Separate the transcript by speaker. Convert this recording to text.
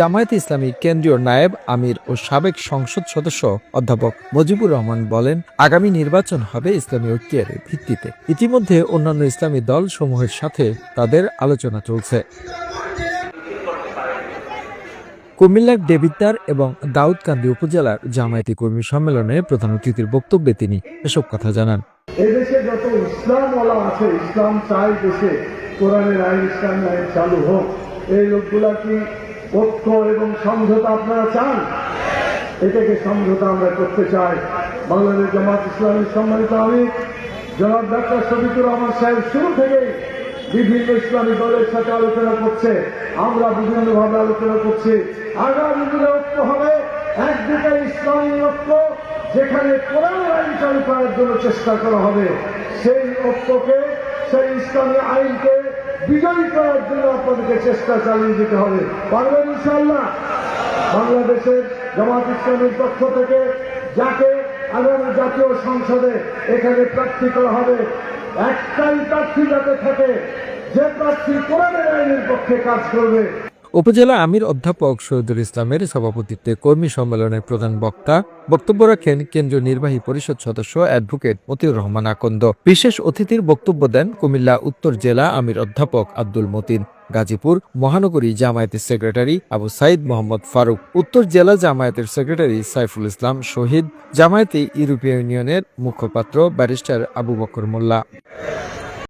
Speaker 1: জামায়াতে ইসলামী কেন্দ্রীয় নায়েব, আমির ও সাবেক সংসদ সদস্য অধ্যাপক মজিবুর রহমান বলেন, আগামী নির্বাচন হবে ইসলামী ঐক্যের ভিত্তিতে। ইতিমধ্যে অন্যান্য ইসলামী দল সমূহের সাথে তাদের আলোচনা চলছে। কুমিল্লার দেবিদ্দার এবং দাউদকান্দি উপজেলার জামায়াতি কর্মী সম্মেলনে প্রধান অতিথির বক্তব্যে তিনি এসব কথা জানান।
Speaker 2: এদেশে যত ইসলামওয়ালা আছে, ইসলাম চাই দেশে কোরআনের আইন ইসলামের আইন চালু হোক। এই লোকগুলা কি ঐক্য এবং সমঝোতা আপনারা চান? এটাকে সমঝোতা আমরা করতে চাই। বাংলাদেশ জামাত ইসলামের সম্মানিত আমি জনাব ডাক্তার শফিকুর রহমান সাহেব, শুরু থেকেই বিভিন্ন ইসলামী দলের সাথে আলোচনা করছে। আমরা বিভিন্নভাবে আলোচনা করছি। আগামী দিনে ঐক্য হবে। একদিকে ইসলামী ঐক্য, যেখানে কোরআনের আইন চালু করার জন্য চেষ্টা করা হবে। সেই ঐক্যকে, সেই ইসলামী আইনকে আপনাদেরকে চেষ্টা চালিয়ে যেতে হবে। পারবেন ইনশাল্লাহ বাংলাদেশের জামাত ইসলামের পক্ষ থেকে যাকে আগামী জাতীয় সংসদে এখানে প্রার্থী করা হবে, একটাই প্রার্থী যাতে থাকে, যে প্রার্থী কোরআনের আইনের পক্ষে কাজ করবে
Speaker 1: উপজেলা আমির অধ্যাপক শহীদুল ইসলামের সভাপতিত্বে কর্মী সম্মেলনের প্রধান বক্তা বক্তব্য রাখেন কেন্দ্রীয় নির্বাহী পরিষদ সদস্য অ্যাডভোকেট মতিউর রহমান আকন্দ। বিশেষ অতিথির বক্তব্য দেন কুমিল্লা উত্তর জেলা আমির অধ্যাপক আব্দুল মতিন। গাজীপুর মহানগরী জামায়াতের সেক্রেটারি আবু সাইদ মোহাম্মদ ফারুক। উত্তর জেলা জামায়াতের সেক্রেটারি সাইফুল ইসলাম শহীদ। জামায়াতে ইউরোপীয় ইউনিয়নের মুখপাত্র ব্যারিস্টার আবু বকর মোল্লা।